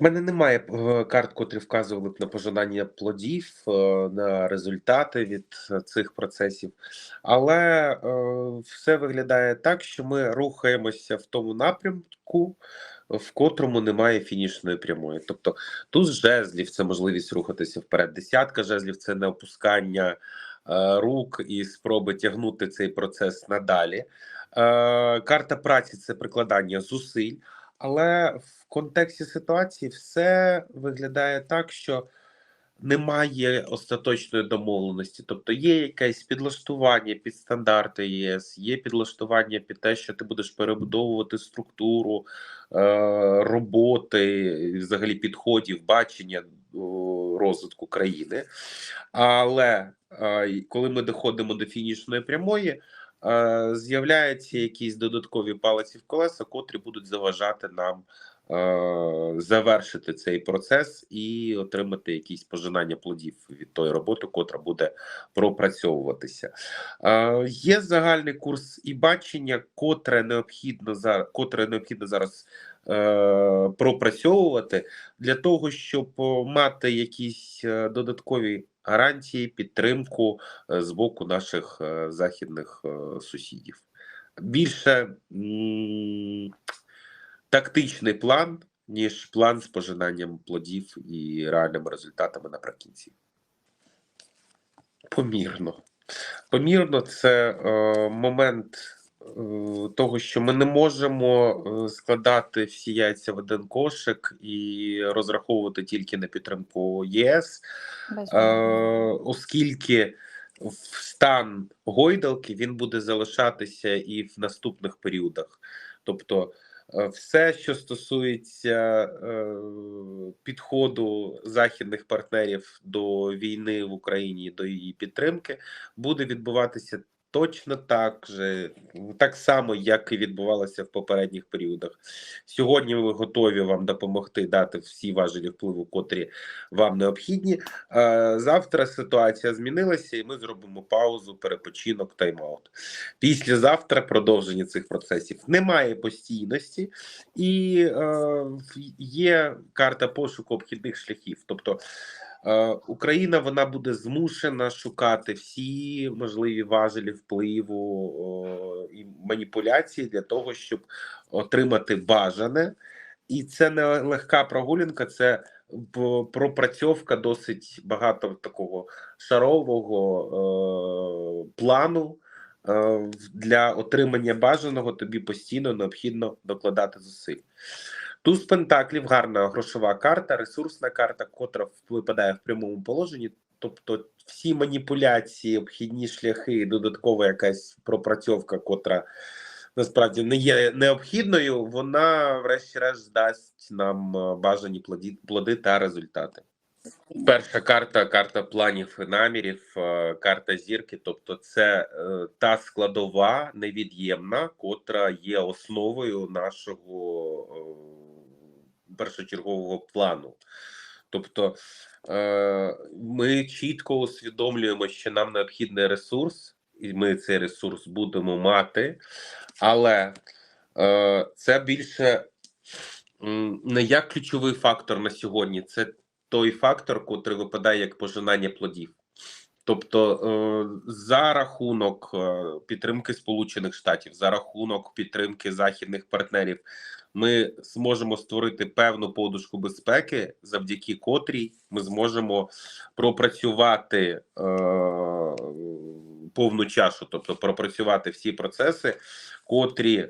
У мене немає е, карт, котрі вказували б на пожинання плодів, е, на результати від е, цих процесів, але все виглядає так, що ми рухаємося в тому напрямку, в котрому немає фінішної прямої. Тобто туз жезлів це можливість рухатися вперед. Десятка жезлів це не опускання рук і спроби тягнути цей процес надалі. Карта праці це прикладання зусиль. Але в контексті ситуації все виглядає так, що немає остаточної домовленості. Тобто є якесь підлаштування під стандарти ЄС, є підлаштування під те, що ти будеш перебудовувати структуру е, роботи, взагалі підходів, бачення розвитку країни. Але е, коли ми доходимо до фінішної прямої. Е, З'являються якісь додаткові палиці в колеса, котрі будуть заважати нам е, завершити цей процес і отримати якісь пожинання плодів від тої роботи, котра буде пропрацьовуватися. Е, Є загальний курс і бачення, котре необхідно зараз, котре необхідно зараз пропрацьовувати для того, щоб мати якісь е, додаткові гарантії, підтримку е, з боку наших е, західних е, сусідів. Більше тактичний план, ніж план з пожинанням плодів і реальними результатами наприкінці. Помірно. Помірно це е, момент е, того, що ми не можемо е, складати всі яйця в один кошик і розраховувати тільки на підтримку ЄС, е, оскільки в стан гойдалки він буде залишатися і в наступних періодах. Тобто, е, все, що стосується підходу західних партнерів до війни в Україні, до її підтримки, буде відбуватися точно так же, так само, як і відбувалося в попередніх періодах. Сьогодні ми готові вам допомогти дати всі важелі впливу, котрі вам необхідні. Завтра ситуація змінилася, і ми зробимо паузу, перепочинок, тайм-аут. Післязавтра продовження цих процесів немає постійності, і е, є карта пошуку обхідних шляхів. Тобто Україна вона буде змушена шукати всі можливі важелі впливу і маніпуляції для того, щоб отримати бажане. І це не легка прогулянка, це пропрацьовка досить багато такого шарового е, плану. Е, Для отримання бажаного тобі постійно необхідно докладати зусиль. Туз Пентаклів гарна грошова карта, ресурсна карта, котра випадає в прямому положенні. Тобто всі маніпуляції, обхідні шляхи, додаткова якась пропрацьовка, котра насправді не є необхідною, вона, врешті-решт, дасть нам е, бажані плоді, плоди та результати. Перша карта карта планів і намірів, е, карта зірки. Тобто, це е, та складова невід'ємна, котра є основою нашого першочергового плану. Тобто, е, ми чітко усвідомлюємо, що нам необхідний ресурс, і ми цей ресурс будемо мати, але е, це більше не як ключовий фактор на сьогодні, це той фактор, котрий випадає як пожинання плодів. Тобто е, за рахунок е, підтримки Сполучених Штатів, за рахунок підтримки західних партнерів, ми зможемо створити певну подушку безпеки, завдяки котрій ми зможемо пропрацювати е, повну чашу, тобто пропрацювати всі процеси, котрі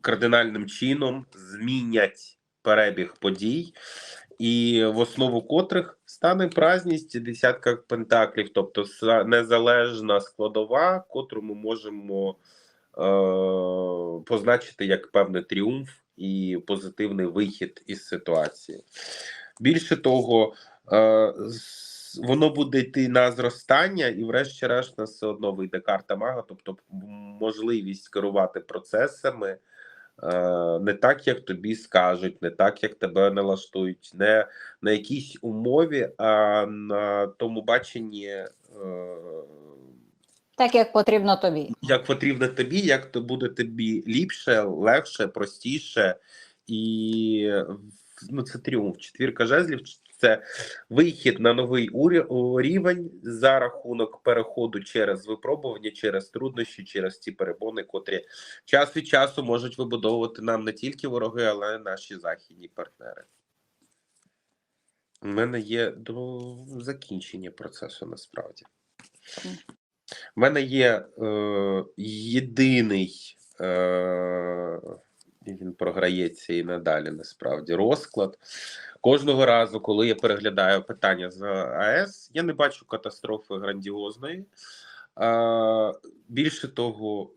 кардинальним чином змінять перебіг подій, і в основу котрих стане празність десятка пентаклів, тобто незалежна складова, котру ми можемо е, позначити як певний тріумф і позитивний вихід із ситуації. Більше того, е, воно буде йти на зростання, і, врешті-решт, нас все одно вийде карта мага, тобто можливість керувати процесами. Е, Не так, як тобі скажуть, не так, як тебе налаштують, не на якійсь умові, а на тому баченні, е, Так, як потрібно тобі. як потрібно тобі, як то буде тобі ліпше, легше, простіше, і ну, це тріумф. Четвірка жезлів це вихід на новий рівень за рахунок переходу через випробування, через труднощі, через ці перепони, котрі час від часу можуть вибудовувати нам не тільки вороги, але й наші західні партнери. У мене є до закінчення процесу насправді. У мене є е, єдиний, е, він програється і надалі насправді розклад. Кожного разу, коли я переглядаю питання з АЕС, я не бачу катастрофи грандіозної. Е, більше того,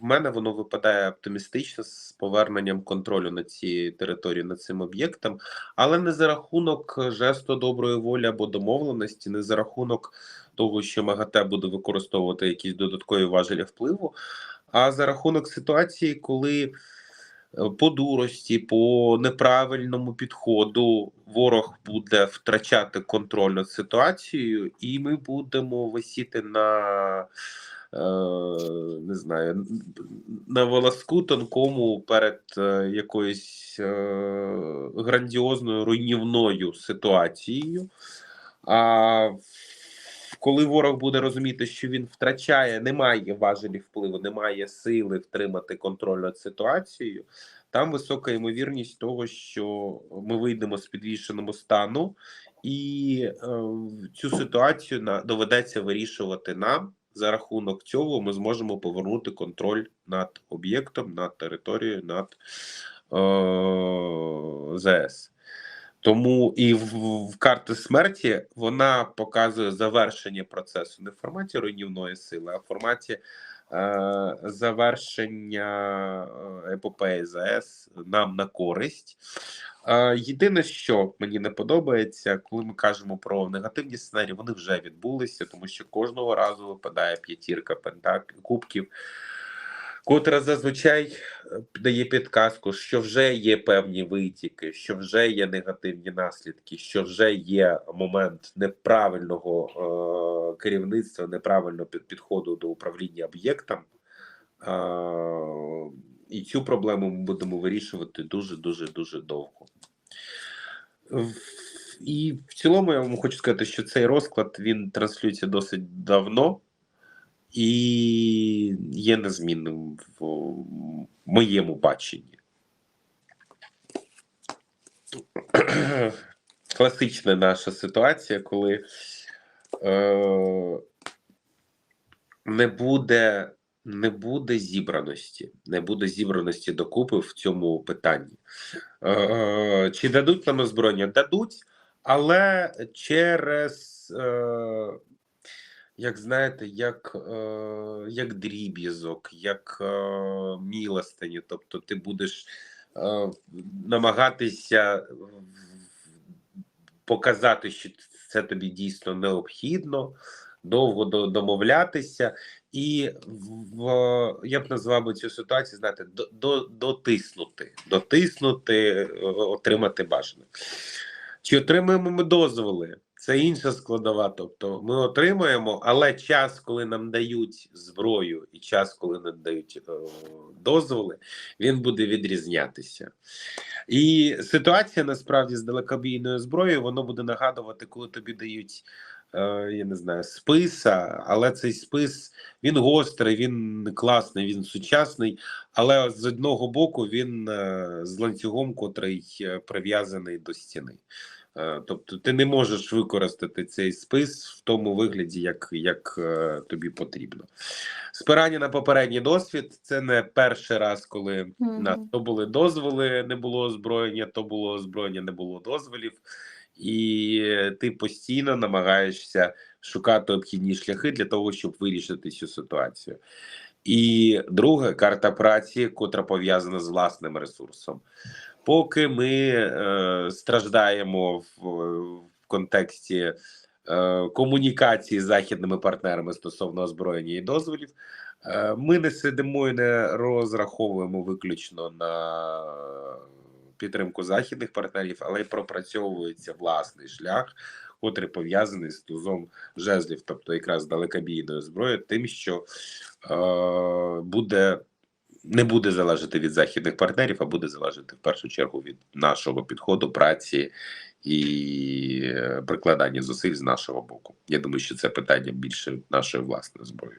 в мене воно випадає оптимістично з поверненням контролю на ці території над цим об'єктом, але не за рахунок жесту доброї волі або домовленості, не за рахунок того, що МАГАТЕ буде використовувати якісь додаткові важелі впливу, а за рахунок ситуації, коли е, по дурості, по неправильному підходу ворог буде втрачати контроль над ситуацією, і ми будемо висіти на е, не знаю, на волоску тонкому перед е, якоюсь грандіозною руйнівною ситуацією. А коли ворог буде розуміти, що він втрачає, немає важелів впливу, немає сили втримати контроль над ситуацією, там висока ймовірність того, що ми вийдемо з підвішеного стану, і е, цю ситуацію на, доведеться вирішувати нам. За рахунок цього ми зможемо повернути контроль над об'єктом, над територією, над е, ЗС. Тому і в, карти смерті вона показує завершення процесу не в форматі руйнівної сили, а в форматі е, завершення е, епопеї ЗАЕС нам на користь. Е, єдине, що мені не подобається, коли ми кажемо про негативні сценарії, вони вже відбулися, тому що кожного разу випадає п'ятірка пентак кубків котра зазвичай е, дає підказку, що вже є певні витіки, що вже є негативні наслідки, що вже є момент неправильного е, керівництва, неправильного підходу до управління об'єктом. Е, і цю проблему ми будемо вирішувати дуже дуже дуже довго. І в цілому я вам хочу сказати, що цей розклад він транслюється досить давно і є незмінним в моєму баченні. Класична наша ситуація, коли е, не буде. Не буде зібраності, не буде зібраності докупи в цьому питанні. Е, чи дадуть нам озброєння? Дадуть, але через е, як знаєте, як, е, як дріб'язок, як е, мілостині. Тобто ти будеш е, намагатися показати, що це тобі дійсно необхідно, довго домовлятися, і в, я б назвав би цю ситуацію, знаєте, до, до, дотиснути, дотиснути, е, отримати бажане. Чи отримуємо ми дозволи? Це інша складова. Тобто ми отримуємо, але час, коли нам дають зброю, і час, коли нам дають е, дозволи, він буде відрізнятися. І ситуація насправді з далекобійною зброєю воно буде нагадувати, коли тобі дають. е, Я не знаю, списа, але цей спис він гострий, він класний, він сучасний. Але з одного боку він е, з ланцюгом, котрий прив'язаний до стіни. Е, Тобто ти не можеш використати цей спис в тому вигляді, як, як е, тобі потрібно. Спирання на попередній досвід це не перший раз, коли Мгм. на то були дозволи, не було озброєння, то було озброєння, не було дозволів, і ти постійно намагаєшся шукати обхідні шляхи для того, щоб вирішити цю ситуацію. І друге карта праці, котра пов'язана з власним ресурсом. Поки ми е, страждаємо в, в контексті е, комунікації з західними партнерами стосовно озброєння і дозволів, е, ми не сидимо і не розраховуємо виключно на підтримку західних партнерів, але й пропрацьовується власний шлях, котрий пов'язаний з тузом жезлів, тобто якраз далекобійною зброєю, тим, що е, буде не буде залежати від західних партнерів, а буде залежати в першу чергу від нашого підходу, праці і е, прикладання зусиль з нашого боку. Я думаю, що це питання більше нашої власної зброї.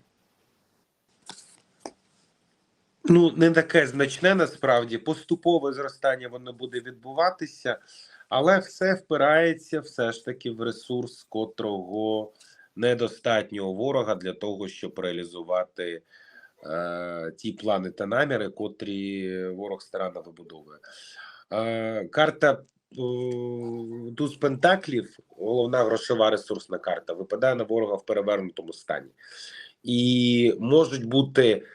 Ну, не таке значне насправді. Поступове зростання воно буде відбуватися, але все впирається все ж таки в ресурс, котрого недостатньо ворога для того, щоб реалізувати е, ті плани та наміри, котрі ворог старанно вибудовує. Е, карта Туз Пентаклів, головна грошова ресурсна карта, випадає на ворога в перевернутому стані. І можуть бути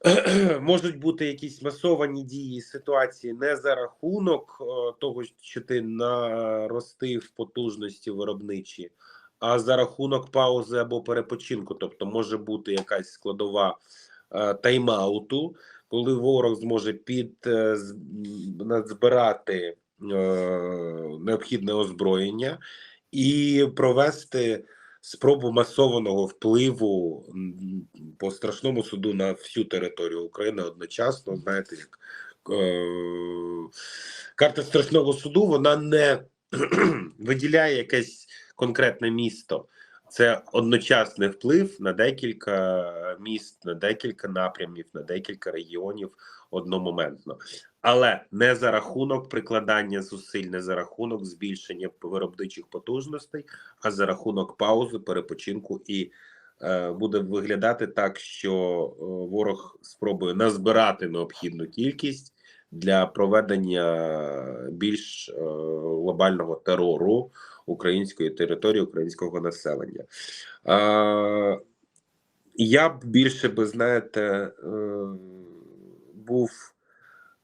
можуть бути якісь масовані дії ситуації не за рахунок е, того, що ти наростив потужності виробничі, а за рахунок паузи або перепочинку. Тобто може бути якась складова е, тайм-ауту, коли ворог зможе під е, з- е, необхідне озброєння і провести спробу масованого впливу по страшному суду на всю територію України одночасно. Знаєте, як карта страшного суду вона не виділяє якесь конкретне місто. Це одночасний вплив на декілька міст, на декілька напрямів, на декілька регіонів одномоментно, але не за рахунок прикладання зусиль, не за рахунок збільшення виробничих потужностей, а за рахунок паузи, перепочинку і е, буде виглядати так, що е, ворог спробує назбирати необхідну кількість для проведення більш е, глобального терору української території, українського населення. Е, я б більше би, знаєте, е, був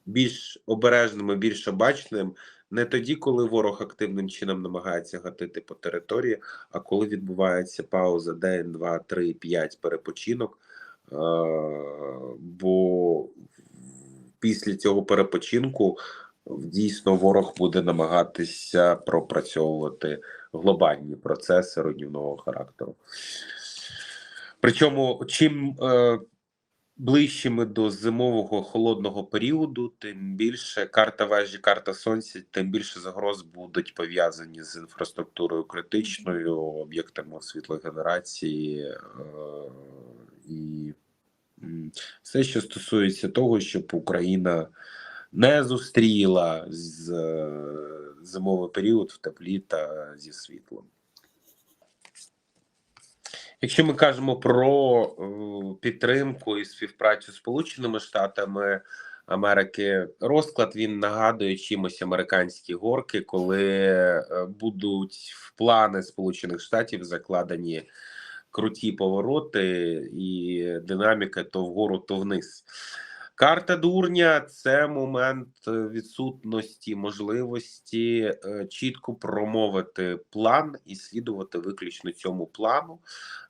більш обережним і більш обачним не тоді, коли ворог активним чином намагається гатити по території, а коли відбувається пауза день, два, три, п'ять перепочинок. Бо після цього перепочинку дійсно ворог буде намагатися пропрацьовувати глобальні процеси руйнівного характеру. Причому, чим е, ближче ми до зимового холодного періоду, тим більше карта вежі, карта сонця, тим більше загроз будуть пов'язані з інфраструктурою критичною, об'єктами світлогенерації е, і все, що стосується того, щоб Україна не зустріла з е, зимовий період в теплі та зі світлом. Якщо ми кажемо про е, підтримку і співпрацю з Сполученими Штатами Америки, розклад він нагадує чимось американські горки, коли е, будуть в плани Сполучених Штатів закладені круті повороти і динаміка то вгору, то вниз. Карта дурня це момент е, відсутності можливості е, чітко промовити план і слідувати виключно цьому плану.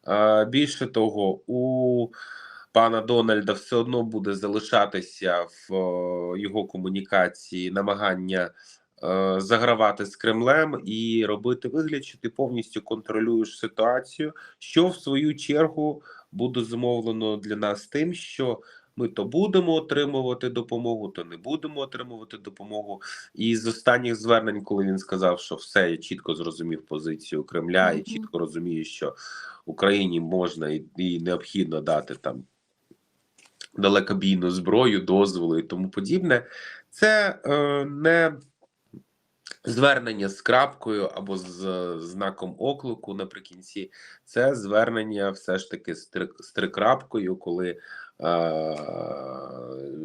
Е, Більше того, у пана Дональда все одно буде залишатися в його комунікації намагання загравати з Кремлем і робити вигляд, що ти повністю контролюєш ситуацію, що в свою чергу буде зумовлено для нас тим, що ми то будемо отримувати допомогу, то не будемо отримувати допомогу. І з останніх звернень, коли він сказав, що все я чітко зрозумів позицію Кремля, і чітко розумію, що Україні можна і, і необхідно дати там далекобійну зброю, дозволи і тому подібне. Це е, не звернення з крапкою або з знаком оклику наприкінці. Це звернення все ж таки з трикрапкою, коли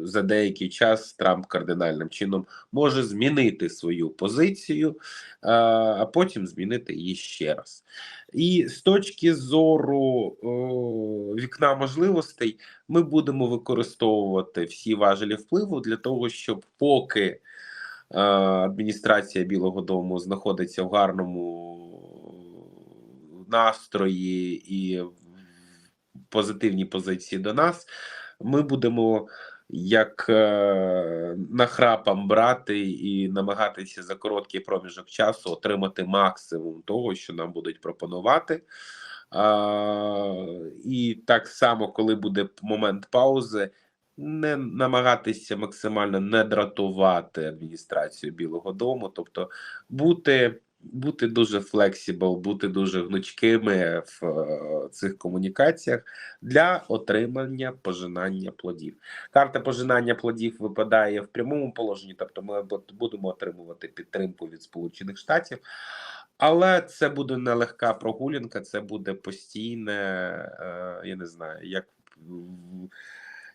за деякий час Трамп кардинальним чином може змінити свою позицію, а потім змінити її ще раз. І з точки зору вікна можливостей, ми будемо використовувати всі важелі впливу для того, щоб поки адміністрація Білого Дому знаходиться в гарному настрої і в позитивній позиції до нас, ми будемо як е, нахрапом брати і намагатися за короткий проміжок часу отримати максимум того, що нам будуть пропонувати. А, і так само, коли буде момент паузи, не намагатися максимально не дратувати адміністрацію Білого Дому, тобто бути, бути дуже флексібл, бути дуже гнучкими в е, цих комунікаціях для отримання пожинання плодів. Карта пожинання плодів випадає в прямому положенні, тобто ми будемо отримувати підтримку від Сполучених Штатів. Але це буде нелегка прогулянка, це буде постійне, е, я не знаю, як,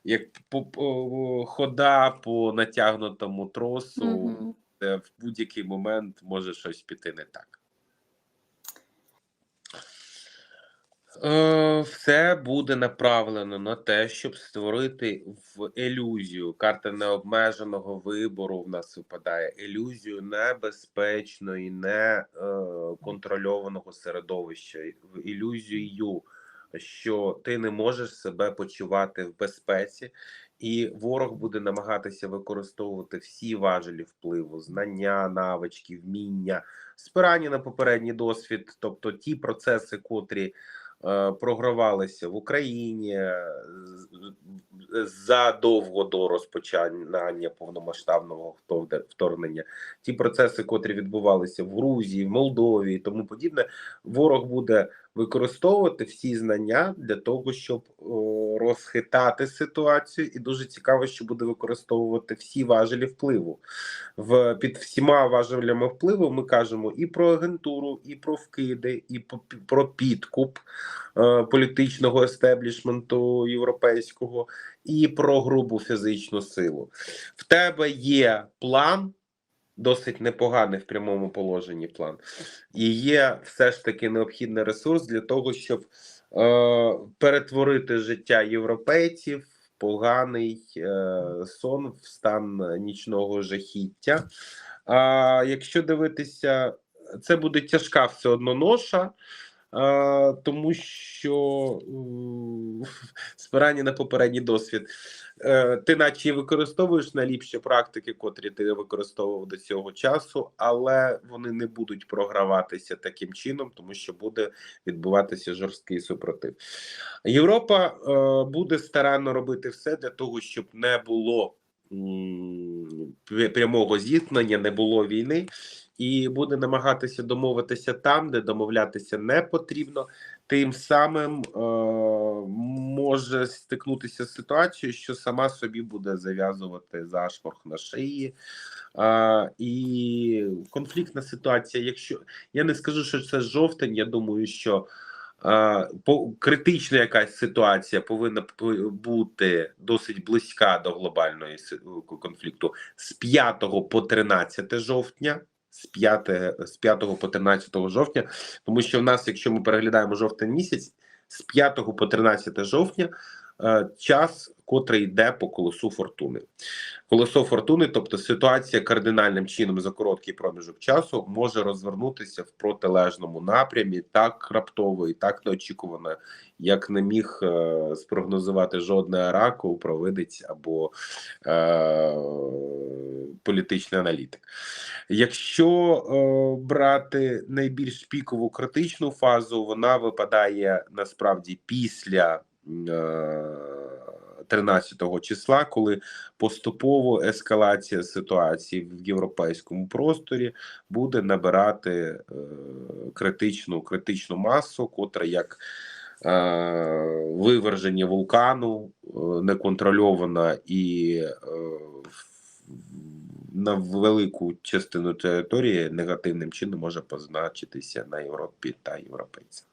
як по, по, хода по натягнутому тросу, Мгм. Де в будь-який момент може щось піти не так. Е, Все буде направлено на те, щоб створити в ілюзію карта необмеженого вибору. В нас випадає ілюзію небезпечної, не е, середовища, в ілюзію, що ти не можеш себе почувати в безпеці, і ворог буде намагатися використовувати всі важелі впливу, знання, навички, вміння, спирання на попередній досвід, тобто ті процеси, котрі е, програвалися в Україні е, задовго до розпочинання повномасштабного вторгнення, ті процеси, котрі відбувалися в Грузії, в Молдові і тому подібне, ворог буде використовувати всі знання для того, щоб е, розхитати ситуацію, і дуже цікаво, що буде використовувати всі важелі впливу. В під всіма важелями впливу ми кажемо і про агентуру, і про вкиди, і про підкуп е, політичного естеблішменту європейського, і про грубу фізичну силу. В тебе є план. Досить непоганий в прямому положенні план, і є все ж таки необхідний ресурс для того, щоб е, перетворити життя європейців в поганий е, сон в стан нічного жахіття. А якщо дивитися, це буде тяжка все одно ноша. е, Тому що спирання на попередній досвід, ти наче і використовуєш найліпші практики, котрі ти використовував до цього часу, але вони не будуть програватися таким чином, тому що буде відбуватися жорсткий супротив. Європа е, буде старанно робити все для того, щоб не було прямого зіткнення, не було війни, і буде намагатися домовитися там, де домовлятися не потрібно. Тим самим е, може стикнутися з ситуацією, що сама собі буде зав'язувати зашморг на шиї. Е, і конфліктна ситуація, якщо я не скажу, що це жовтень, я думаю, що е, по, критична якась ситуація повинна бути досить близька до глобальної конфлікту з 5 по 13 жовтня. З 5, з 5 по 13 жовтня, тому що в нас, якщо ми переглядаємо жовтень місяць, з 5 по 13 жовтня час, котрий йде по колесу фортуни. Колесо фортуни, тобто ситуація кардинальним чином за короткий проміжок часу може розвернутися в протилежному напрямі так раптово і так неочікувано, як не міг е, спрогнозувати жодний оракул, провидець або е, політичний аналітик. Якщо е, брати найбільш пікову критичну фазу, вона випадає насправді після е, 13 числа, коли поступово ескалація ситуації в європейському просторі буде набирати е, критичну критичну масу, котра як е, виверження вулкану е, неконтрольована і е, на велику частину території негативним чином може позначитися на Європі та європейцях.